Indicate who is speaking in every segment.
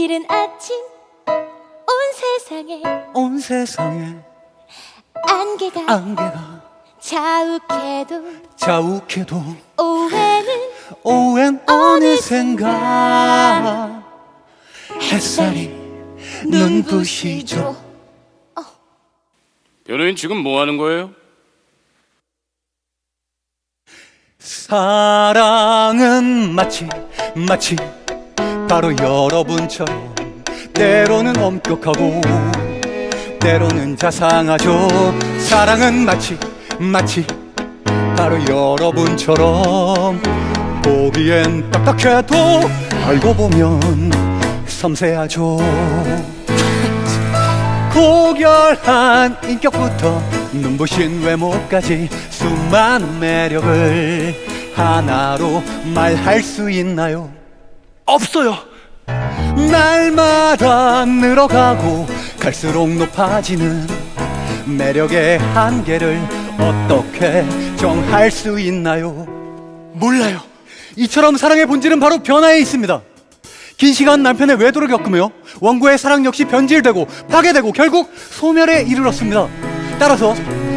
Speaker 1: 이른 아침 온 세상에
Speaker 2: 온 세상에
Speaker 1: 안개가
Speaker 2: 안개가
Speaker 1: 자욱해도
Speaker 2: 자욱해도
Speaker 1: 오후에는
Speaker 2: 오후엔 어느샌가 햇살이 눈부시죠.
Speaker 3: 변호인 지금 뭐 하는 거예요?
Speaker 2: 사랑은 마치 마치 바로 여러분처럼 때로는 엄격하고 때로는 자상하죠. 사랑은 마치 마치 바로 여러분처럼. 보기엔 딱딱해도 알고 보면 섬세하죠. 고결한 인격부터 눈부신 외모까지 수많은 매력을 하나로 말할 수 있나요? 없어요. 날마다 늘어가고 갈수록 높아지는 매력의 한계를 어떻게 정할 수 있나요? 몰라요. 이처럼 사랑의 본질은 바로 변화에 있습니다. 긴 시간 남편의 외도를 겪으며 원고의 사랑 역시 변질되고 파괴되고 결국 소멸에 이르렀습니다. 따라서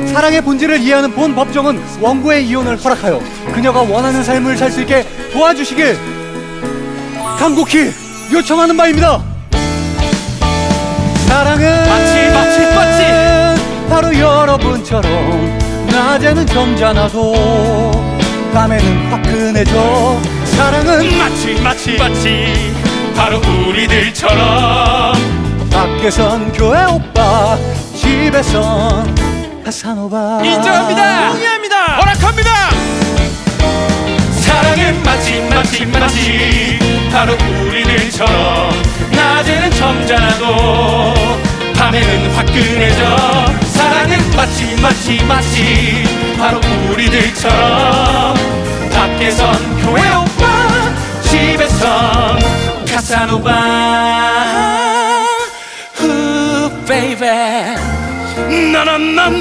Speaker 2: 사랑의 본질을 이해하는 본 법정은 원고의 이혼을 허락하여 그녀가 원하는 삶을 살 수 있게 도와주시길 간곡히 요청하는 바입니다. 사랑은
Speaker 3: 마치, 마치, 마치.
Speaker 2: 바로 여러분처럼 낮에는 점잖아도 밤에는 화끈해져. 사랑은
Speaker 3: 마치 마치 마치 바로 우리들처럼.
Speaker 2: 밖에선 교회 오빠 집에선 하산오바.
Speaker 3: 인정합니다. 동의합니다. 허락합니다. 사랑은 마치 마 점잖아도 밤에는 화끈해져. 사랑은 마치 마치 마치 바로 우리들처럼. 밖에선 교회 오빠 집에선 카사노바. 후 베이베 no no